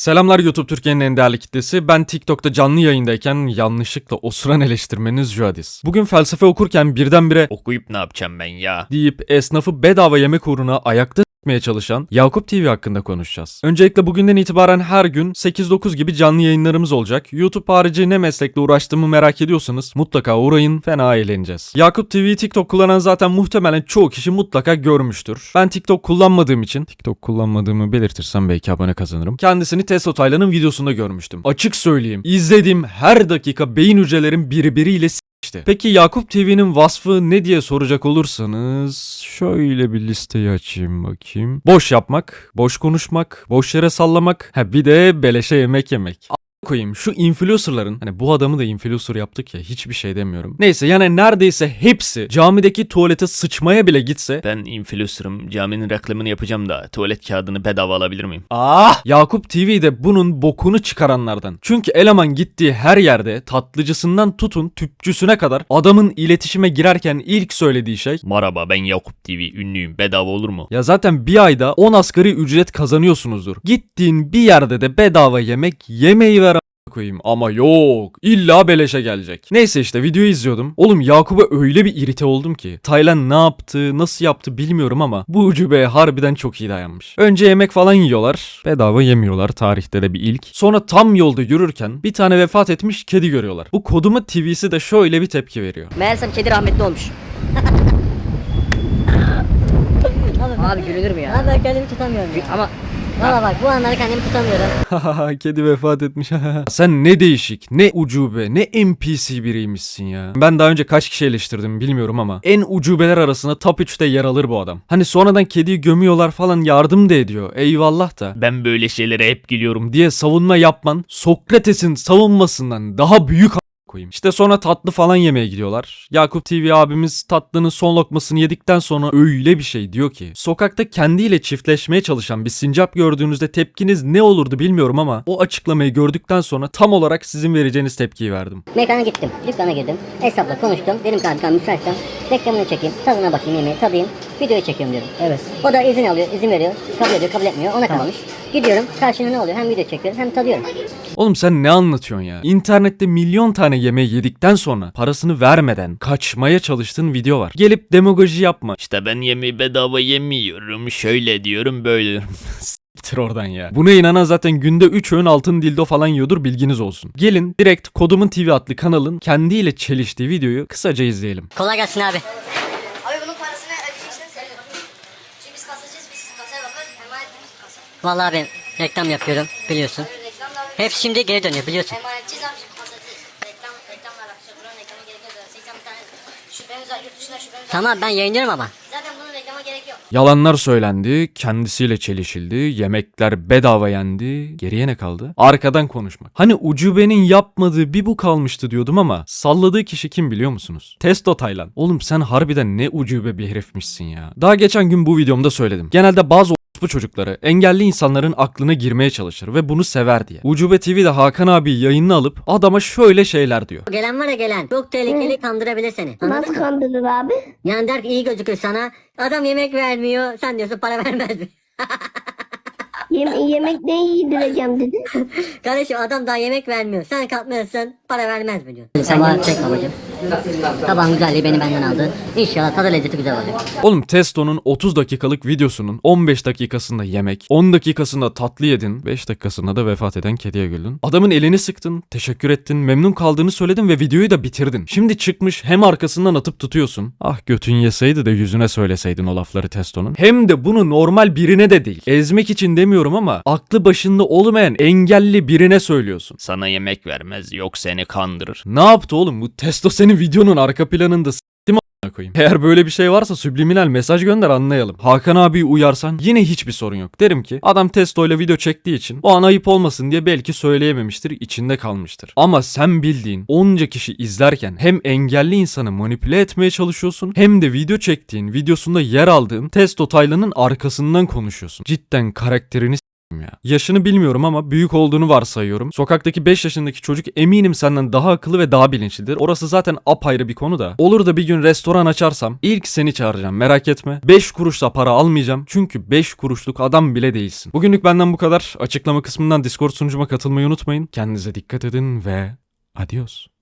Selamlar YouTube Türkiye'nin en değerli kitlesi. Ben TikTok'ta canlı yayındayken yanlışlıkla osuran eleştirmeniz Jadis. Bugün felsefe okurken birdenbire Okuyup ne yapacağım ben ya? deyip esnafı bedava yemek uğruna ayakta s**meye çalışan Yakup TV hakkında konuşacağız. Öncelikle bugünden itibaren her gün 8-9 gibi canlı yayınlarımız olacak. YouTube harici ne meslekle uğraştığımı merak ediyorsanız mutlaka uğrayın fena eğleneceğiz. Yakup TV TikTok kullanan zaten muhtemelen çoğu kişi mutlaka görmüştür. Ben TikTok kullanmadığım için TikTok kullanmadığımı belirtirsem belki abone kazanırım. Kendisini Testo Taylan'ın videosunda görmüştüm. Açık söyleyeyim izlediğim her dakika beyin hücrelerim birbiriyle işte. Peki Yakup TV'nin vasfı ne diye soracak olursanız şöyle bir listeyi açayım bakayım. Boş yapmak, boş konuşmak, boş yere sallamak, ha bir de beleşe yemek yemek. Koyayım şu influencerların hani bu adamı da influencer yaptık ya hiçbir şey demiyorum. Neyse yani neredeyse hepsi camideki tuvalete sıçmaya bile gitse Ben influencer'ım. Caminin reklamını yapacağım da tuvalet kağıdını bedava alabilir miyim? Ah! Yakup TV de bunun bokunu çıkaranlardan. Çünkü eleman gittiği her yerde tatlıcısından tutun tüpçüsüne kadar adamın iletişime girerken ilk söylediği şey Merhaba ben Yakup TV ünlüyüm bedava olur mu? ya zaten bir ayda 10 asgari ücret kazanıyorsunuzdur. Gittiğin bir yerde de bedava yemek yemeği ver koyayım ama yok illa beleşe gelecek. Neyse işte videoyu izliyordum. Oğlum Yakup'a öyle bir irite oldum ki. Taylan ne yaptı nasıl yaptı bilmiyorum ama bu ucubeye harbiden çok iyi dayanmış. Önce yemek falan yiyorlar. Bedava yemiyorlar tarihte de bir ilk. Sonra tam yolda yürürken bir tane vefat etmiş kedi görüyorlar. Bu koduma TV'si de şöyle bir tepki veriyor. Meğersem kedi rahmetli olmuş. Abi gülünür mü ya? Abi ben kendimi tutamıyorum ya. Ama Valla bak bu anları kendimi tutamıyorum. Kedi vefat etmiş. Sen ne değişik, ne ucube, ne NPC biriymişsin ya. Ben daha önce kaç kişi eleştirdim bilmiyorum ama en ucubeler arasında top 3'te yer alır bu adam. Hani sonradan kediyi gömüyorlar falan yardım da ediyor. Eyvallah da. Ben böyle şeylere hep gülüyorum. diye savunma yapman Sokrates'in savunmasından daha büyük koyayım. İşte sonra tatlı falan yemeye gidiyorlar. Yakup TV abimiz tatlının son lokmasını yedikten sonra öyle bir şey diyor ki. Sokakta kendiyle çiftleşmeye çalışan bir sincap gördüğünüzde tepkiniz ne olurdu bilmiyorum ama o açıklamayı gördükten sonra tam olarak sizin vereceğiniz tepkiyi verdim. Mekana gittim, dükkana girdim, esnafla konuştum. Dedim ki abi müsaitsen reklamını çekeyim, tadına bakayım yemeği, tadayım, videoyu çekiyorum diyorum. Evet. O da izin alıyor, izin veriyor, kabul ediyor, kabul etmiyor, ona kalmış. Gidiyorum, karşına ne oluyor? Hem video çekiyorum hem tadıyorum. Oğlum sen ne anlatıyorsun ya? İnternette milyon tane yemeği yedikten sonra parasını vermeden kaçmaya çalıştığın video var. Gelip demagoji yapma. İşte ben yemeği bedava yemiyorum. Şöyle diyorum böyle diyorum. Siktir oradan ya. Buna inanan zaten günde 3 öğün altın dildo falan yiyordur bilginiz olsun. Gelin direkt Kodumun TV adlı kanalın kendiyle çeliştiği videoyu kısaca izleyelim. Kolay gelsin abi. Vallahi abi reklam yapıyorum, biliyorsun. Hep şimdi geri dönüyor, biliyorsun. emanetçiyiz abi şimdi kasacağız. Reklam, reklamla alakası yok. Buranın reklamı gerekiyor zaten. 80 bir tane şüphemiz var yurt dışında şüphemiz var. Tamam ben yayınlıyorum ama. Yalanlar söylendi, kendisiyle çelişildi, yemekler bedava yendi, geriye ne kaldı? Arkadan konuşmak. Hani ucubenin yapmadığı bir bu kalmıştı diyordum ama salladığı kişi kim biliyor musunuz? Testo Taylan. Oğlum sen harbiden ne ucube bir herifmişsin ya. Daha geçen gün bu videomda söyledim. Genelde bazı bu çocukları engelli insanların aklına girmeye çalışır ve bunu sever diye. Ucube TV'de Hakan abi yayınını alıp adama şöyle şeyler diyor. Gelen var ya gelen, çok tehlikeli kandırabilir seni. Anladın Nasıl mı? kandırır abi? Yani der ki iyi gözükür sana, adam yemek vermiyor, sen diyorsun para vermez mi? Yem yemek ne yedireceğim dedi. Kardeşim adam daha yemek vermiyor. Sen kalkmıyorsun para vermez mi diyor. Sen çek babacım. Tabağın güzelliği beni benden aldı. İnşallah tadı lezzeti güzel olacak. Oğlum Testo'nun 30 dakikalık videosunun 15 dakikasında yemek, 10 dakikasında tatlı yedin, 5 dakikasında da vefat eden kediye güldün. Adamın elini sıktın, teşekkür ettin, memnun kaldığını söyledin ve videoyu da bitirdin. Şimdi çıkmış hem arkasından atıp tutuyorsun. Ah götün yeseydi de yüzüne söyleseydin o lafları Testo'nun. Hem de bunu normal birine de değil. Ezmek için demiyorum ama aklı başında olmayan engelli birine söylüyorsun. Sana yemek vermez yok seni kandırır. Ne yaptı oğlum bu Testo senin videonun arka planında s**tim koyayım. Eğer böyle bir şey varsa subliminal mesaj gönder anlayalım. Hakan abi uyarsan yine hiçbir sorun yok. Derim ki adam Testo ile video çektiği için o an ayıp olmasın diye belki söyleyememiştir içinde kalmıştır. Ama sen bildiğin onca kişi izlerken hem engelli insanı manipüle etmeye çalışıyorsun hem de video çektiğin videosunda yer aldığın Testo Taylan'ın arkasından konuşuyorsun. Cidden karakterini ya. Yaşını bilmiyorum ama büyük olduğunu varsayıyorum. Sokaktaki 5 yaşındaki çocuk eminim senden daha akıllı ve daha bilinçlidir. Orası zaten apayrı bir konu da. Olur da bir gün restoran açarsam ilk seni çağıracağım merak etme. 5 kuruşla para almayacağım. Çünkü 5 kuruşluk adam bile değilsin. Bugünlük benden bu kadar. Açıklama kısmından Discord sunucuma katılmayı unutmayın. Kendinize dikkat edin ve adios.